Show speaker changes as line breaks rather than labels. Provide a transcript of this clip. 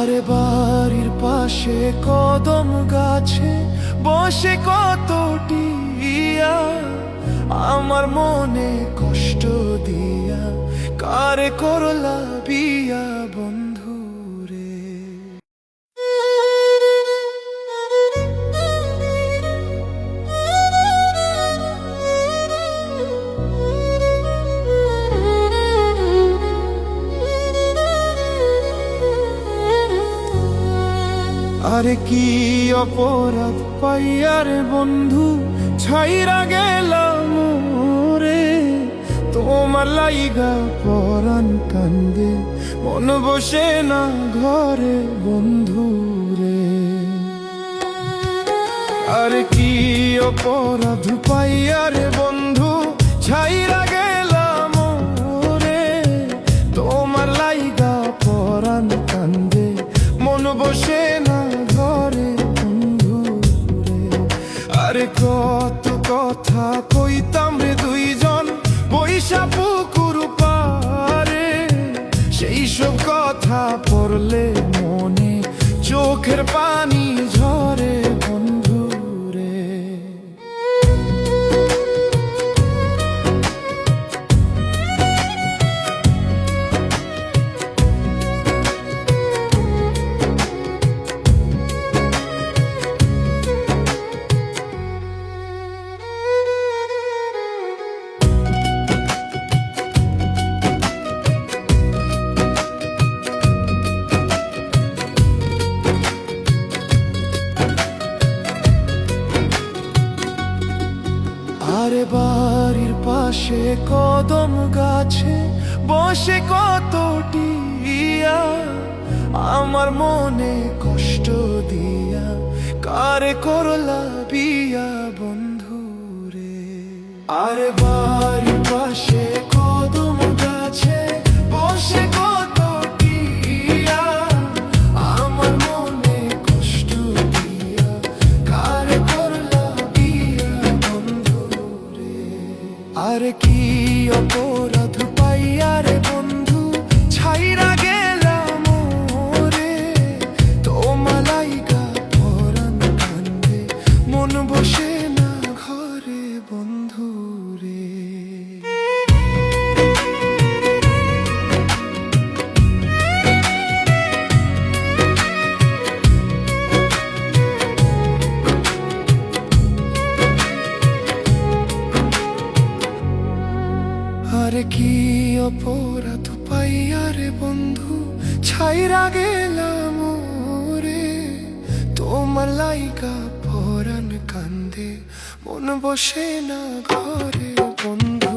আরে বাড়ির পাশে কদম গাছে বসে কত টিয়া। আমার মনে কষ্ট দিয়া, কারে করলা বিয়া? আরে কি অপরাধ? পাইয়ারে বন্ধু, ছাইরা গেলাম রে তোমার লাইগা পরাণ কান্দে, মন বসে না ঘরে বন্ধু রে। আর কি অপরাধ? পাইয়ারে আরে কত কথা কইতাম রে দুইজন বৈশা পুকুর পারে সেই সব কথা পড়লে মনে চোখের পানি আরে বাড়ির পাশে কদম গাছে বসে কত টিয়া। আমার মনে কষ্ট দিয়া, কারে করলা বিয়া বন্ধু রে আরে বাড়ির পাশে আরে কি অপরাধ পাইয়ারে বন্ধু? কি অপরাধ পাইয়ারে বন্ধু? ছাইরা গেলাম রে তোমার লাইকা পরাণ কান্দে, মন বসে না ঘরে বন্ধু।